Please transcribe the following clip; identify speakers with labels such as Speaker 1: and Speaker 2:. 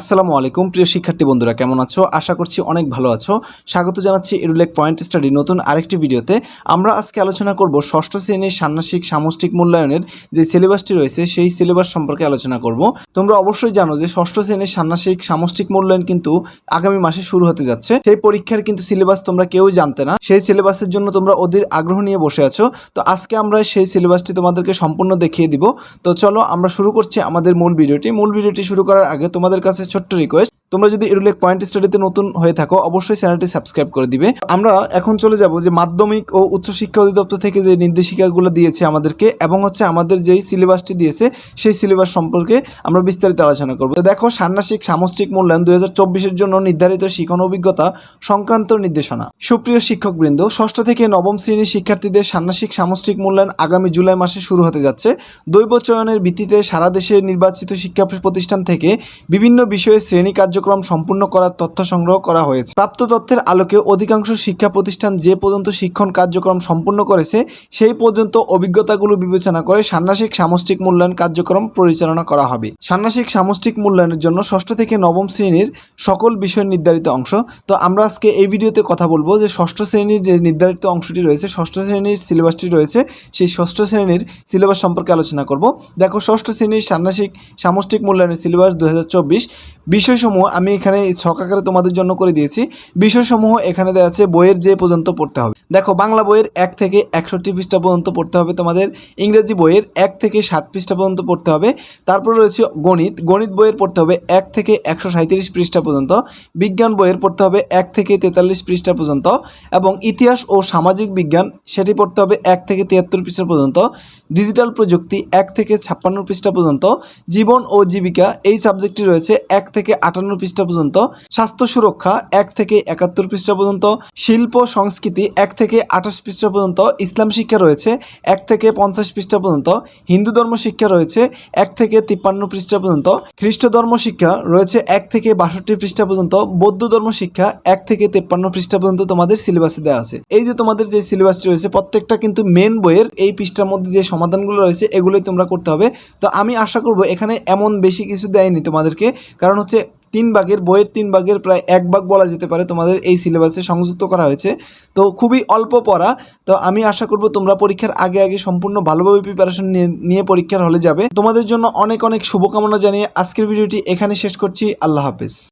Speaker 1: আসসালামু আলাইকুম, প্রিয় শিক্ষার্থী বন্ধুরা, কেমন আছো? আশা করছি অনেক ভালো আছো। স্বাগত জানাচ্ছি এরুলেক পয়েন্ট স্টাডি নতুন আরেকটি ভিডিওতে। আমরা আজকে আলোচনা করব ষষ্ঠ শ্রেণির ষান্মাসিক সামষ্টিক মূল্যায়নের যে সিলেবাসটি রয়েছে, সেই সিলেবাস সম্পর্কে আলোচনা করব। তোমরা অবশ্যই জানো যে ষষ্ঠ শ্রেণির ষান্মাসিক সামষ্টিক মূল্যায়ন কিন্তু আগামী মাসে শুরু হতে যাচ্ছে। সেই পরীক্ষার কিন্তু সিলেবাস তোমরা কেউ জানতে না। সেই সিলেবাসের জন্য তোমরা অধীর আগ্রহ নিয়ে বসে আছো। তো আজকে আমরা সেই সিলেবাসটি তোমাদেরকে সম্পূর্ণ দেখিয়ে দিব। তো চলো আমরা শুরু করছি আমাদের মূল ভিডিওটি। মূল ভিডিওটি শুরু করার আগে তোমাদের কাছে ছোট্ট রিকোয়েস্ট তোমরা যদি এরুলেক পয়েন্ট স্টাডিতে নতুন হয়ে থাকো, অবশ্যই চ্যানেলটি সাবস্ক্রাইব করে দিবে। আমরা এখন চলে যাব যে মাধ্যমিক ও উচ্চশিক্ষা অধিদপ্তর থেকে যে নির্দেশিকাগুলো দিয়েছে আমাদেরকে এবং হচ্ছে আমাদের যেই সিলেবাসটি দিয়েছে, সেই সিলেবাস সম্পর্কে আমরা বিস্তারিত আলোচনা করব। দেখো, ষান্মাসিক সামষ্টিক মূল্যায়ন দুই হাজার জন্য নির্ধারিত শিক্ষণ অভিজ্ঞতা সংক্রান্ত নির্দেশনা। সুপ্রিয় শিক্ষকবৃন্দ, ষষ্ঠ থেকে নবম শ্রেণির শিক্ষার্থীদের ষান্মাসিক সামষ্টিক মূল্যায়ন আগামী জুলাই মাসে শুরু হতে যাচ্ছে। দৈব চয়নের ভিত্তিতে সারা দেশে নির্বাচিত শিক্ষা প্রতিষ্ঠান থেকে বিভিন্ন বিষয়ে শ্রেণি কার্যক্রম সম্পূর্ণ করার তথ্য সংগ্রহ করা হয়েছে। প্রাপ্ত তথ্যের আলোকে অধিকাংশ শিক্ষা প্রতিষ্ঠান যে পর্যন্ত শিক্ষণ কার্যক্রম সম্পূর্ণ করেছে, সেই পর্যন্ত অভিজ্ঞতাগুলো বিবেচনা করে ষান্মাসিক সামষ্টিক মূল্যায়ন কার্যক্রম পরিচালনা করা হবে। ষান্মাসিক সামষ্টিক মূল্যায়নের জন্য ষষ্ঠ থেকে নবম শ্রেণির সকল বিষয়ের নির্ধারিত অংশ। তো আমরা আজকে এই ভিডিওতে কথা বলব যে ষষ্ঠ শ্রেণির যে নির্ধারিত অংশটি রয়েছে, ষষ্ঠ শ্রেণির সিলেবাসটি রয়েছে, সেই ষষ্ঠ শ্রেণির সিলেবাস সম্পর্কে আলোচনা করব। দেখো, ষষ্ঠ শ্রেণির ষান্মাসিক সামষ্টিক মূল্যায়নের সিলেবাস দু হাজার চব্বিশ। বিষয়সমূহ আমি এখানে ছক আকারে তোমাদের জন্য করে দিয়েছি। বিষয়সমূহ এখানে দেওয়া আছে, বইয়ের যে পর্যন্ত পড়তে হবে। দেখো, বাংলা বইয়ের এক থেকে একষট্টি পৃষ্ঠা পর্যন্ত পড়তে হবে তোমাদের, ইংরেজি বইয়ের এক থেকে ষাট পৃষ্ঠা পর্যন্ত পড়তে হবে, তারপর রয়েছে গণিত গণিত বইয়ের পড়তে হবে এক থেকে একশো সাঁত্রিশ পৃষ্ঠা পর্যন্ত, বিজ্ঞান বইয়ের পড়তে হবে এক থেকে তেতাল্লিশ পৃষ্ঠা পর্যন্ত, এবং ইতিহাস ও সামাজিক বিজ্ঞান, সেটি পড়তে হবে এক থেকে তিয়াত্তর পৃষ্ঠা পর্যন্ত, ডিজিটাল প্রযুক্তি এক থেকে ছাপ্পান্ন পৃষ্ঠা পর্যন্ত, জীবন ও জীবিকা, এই সাবজেক্টটি রয়েছে এক থেকে আটান্ন পৃষ্ঠা পর্যন্ত, স্বাস্থ্য সুরক্ষা এক থেকে একাত্তর পৃষ্ঠা পর্যন্ত, শিল্প সংস্কৃতি এক থেকে আঠাশ পৃষ্ঠা পর্যন্ত ইসলাম শিক্ষা রয়েছে, এক থেকে পঞ্চাশ পৃষ্ঠা পর্যন্ত হিন্দু ধর্ম শিক্ষা রয়েছে, এক থেকে তিপ্পান্ন পৃষ্ঠা পর্যন্ত খ্রিস্ট ধর্ম শিক্ষা রয়েছে, এক থেকে বাষট্টি পৃষ্ঠা পর্যন্ত বৌদ্ধ ধর্ম শিক্ষা, এক থেকে তেপ্পান্ন পৃষ্ঠা পর্যন্ত তোমাদের সিলেবাসে দেওয়া আছে। এই যে তোমাদের যে সিলেবাসটি রয়েছে, প্রত্যেকটা কিন্তু মেন বইয়ের এই পৃষ্ঠার মধ্যে যে সমাধানগুলো রয়েছে, এগুলোই তোমরা করতে হবে। তো আমি আশা করব এখানে এমন বেশি কিছু দেয়নি তোমাদেরকে, কারণ হচ্ছে তিন ভাগের, বইয়ের তিন ভাগের প্রায় এক ভাগ বলা যেতে পারে তোমাদের এই সিলেবাসে সংযুক্ত করা হয়েছে। তো খুবই অল্প পড়া। তো আমি আশা করব তোমরা পরীক্ষার আগে আগে সম্পূর্ণ ভালোভাবে প্রিপারেশন নিয়ে পরীক্ষার হলে যাবে। তোমাদের জন্য অনেক অনেক শুভকামনা জানিয়ে আজকের ভিডিওটি এখানে শেষ করছি। আল্লাহ হাফেজ।